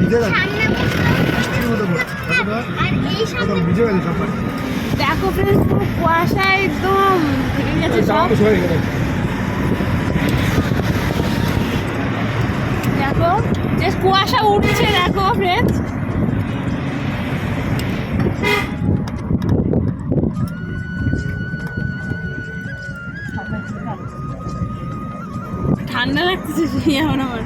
ভিজে গেছে বৃষ্টির মতো পড়ছে দেখো তো, আর এই কত সামনে ভিজে গেছে সব। দেখো ফ্রেন্ডস পুরো কুয়াশা একদম গেছে। সব দেখো যে কুয়াশা উঠছে দেখো ফ্রেন্ডস ঠান্ডা লাগতেছে এখন আমার।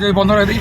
যে বন্ধ রাখি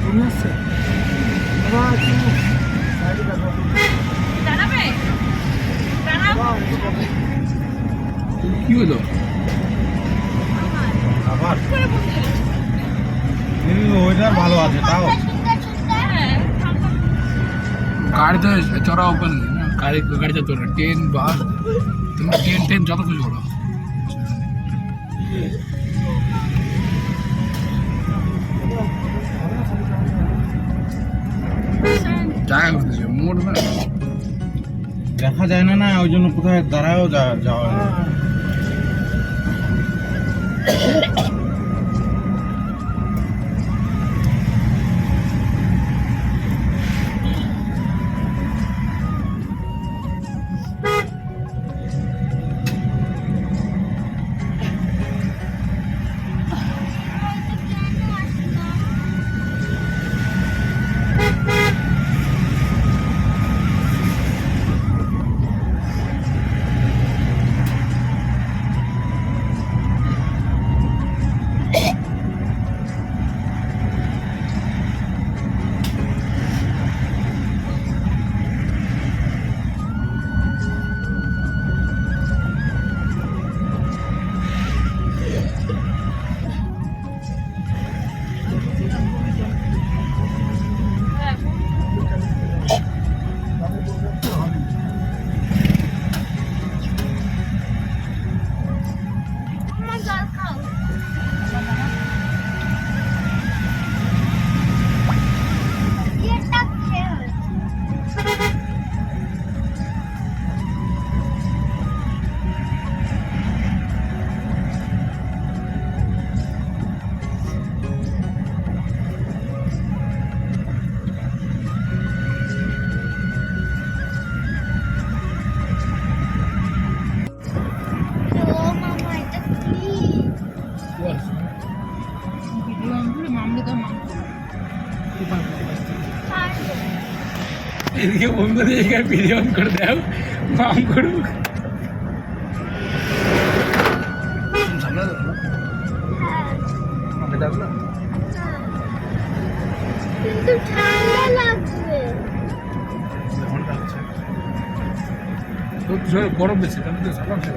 তুমি আসছে বাবা, একটু দেখো। কি? হলো? আবার? ভালো আছে তাও। হ্যাঁ গাড়িতে চড়া ওপেন গাড়ি গাড়িতে তোরা ট্রেন বাস তোমরা ট্রেন ট্রেন যত কিছু করো করতেছে না দেখা যায় না না ওই জন্য কোথায় দাঁড়ায়ও যাওয়া হয়। এদিকে বন্ধু এদিকে ভিডিও অন করে দাও মাম করুক। গরম বেশি তাহলে তো সাবান ছিল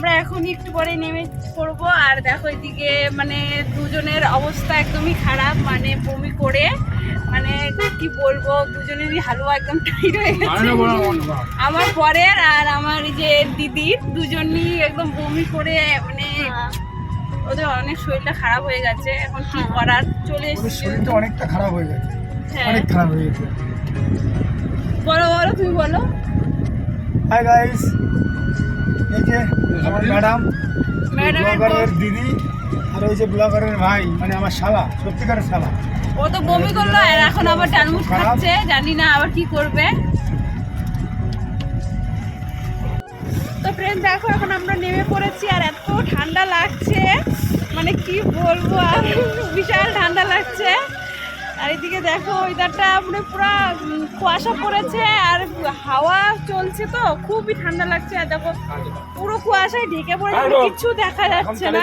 আমরা এখন একটু পরে নেমে পড়ব আর দেখো এদিকে মানে দুজনের অবস্থা একদমই খারাপ মানে বমি করে মানে কি বলব দুজনেরই হালুয়া একদম টাইট হয়ে গেছে। আরে বড় বড় বড়। আমার পরের আর আমার এই যে দিদির দুজনই একদম বমি করে মানে ওদের অনেক শরীরটা খারাপ হয়ে গেছে এখন কি করার? চলে এসেছে। শরীরটা অনেকটা খারাপ হয়ে গেছে হ্যাঁ। অনেক খারাপ হয়ে গেছে। বলো বলো তুমি বলো। হাই গাইস এই যে আমার ম্যাডাম ব্লগারের দিদি আর ওই যে ব্লগারের ভাই মানে আমার শালা সত্যিকারের শালা। ও তো বমি করল আর এখন আবার খারাপ। খাচ্ছে জানি না আবার কি করবে। তো ফ্রেন্ড দেখো এখন আমরা নেমে পড়েছি আর এত ঠান্ডা লাগছে। মানে কি বলব আর বিশাল ঠান্ডা লাগছে। আর এদিকে দেখো ওইদারটা মানে পুরো কুয়াশা পড়েছে আর হাওয়া চলছে তো খুবই ঠান্ডা লাগছে। আর দেখো পুরো কুয়াশায় ঢেকে পড়েছে কিছু দেখা যাচ্ছে না।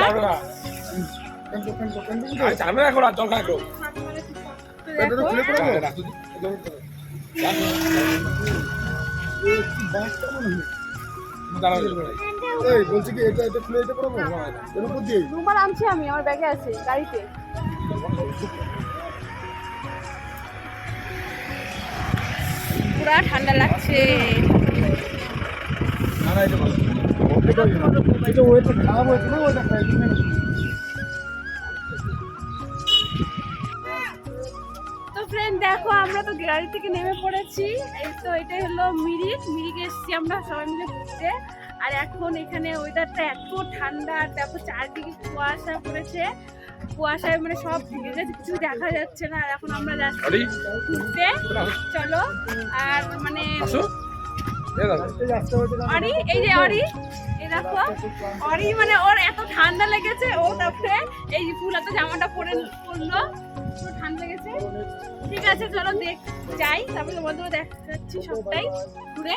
এই বলছি কি এটা এটা খুলে আনছি আমি আমার ব্যাগে আছে গাড়িতে। পুরা ঠান্ডা লাগছে। তো ফ্রেন্ড দেখো, আমরা তো গাড়ি থেকে নেমে পড়েছি। এই তো এটাই হলো মিরিক। মিরিক এসেছি আমরা সবাই মিলে ঘুরতে। আর এখন এখানে ওয়েদারটা এত ঠান্ডা, আর দেখো চারদিকে কুয়াশা পড়েছে। কুয়াশায় মানে সব ঢেকে গেছে কিছু দেখা যাচ্ছে না আর এখন আমরা যাচ্ছি ঘুরতে। চলো আর মানে অরি এই যে অরি এই দেখো। অরি মানে ওর এত ঠান্ডা লেগেছে ও তারপরে এই ফুল হাতে জামাটা পরে পরলো। ঠান্ডা লেগেছে। ঠিক আছে চলো দেখ যাই। তারপরে তোমাদের দেখাচ্ছি সবটাই ঘুরে।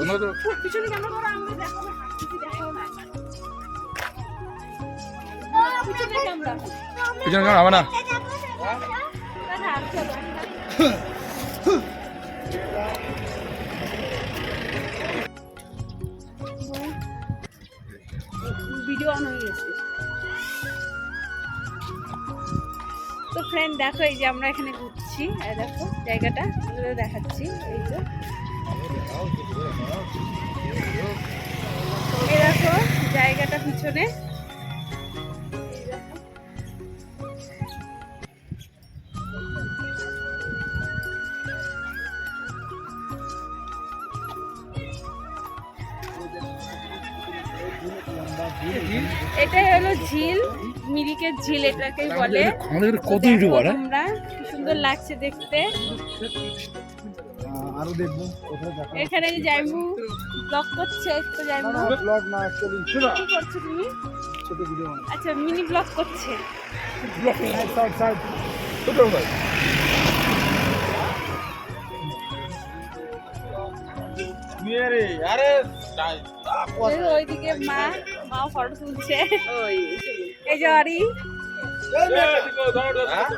আমার পিছনে ক্যামেরা করো আমরা দেখাবো দেখাও না। পিছনে কেমন হবে না। ভিডিও অন হয়ে গেছে। তো ফ্রেন্ড দেখো এই যে আমরা এখানে ঘুরছি। দেখো, জায়গাটা দেখাচ্ছি। এই যে। এই দেখো, জায়গাটা পিছনে। এটাই হলো ঝিল মিরিকের ঝিল এটাকে বলে। ইউটিউবার হ্যাঁ? কি সুন্দর লাগছে দেখতে। আরও দেখব কোথায় দেখা এখানে যে জাইমু ব্লগ করছে তো জাইমু ব্লগ না অ্যাকচুয়ালি কি করছ তুমি? ছোট ভিডিও আচ্ছা মিনি ব্লগ করছে। সাইড সাইড সাইড ছোট ভাই আরে আরে ওইদিকে মা মা ফটো তুলছে। এই যে আরি। হ্যাঁ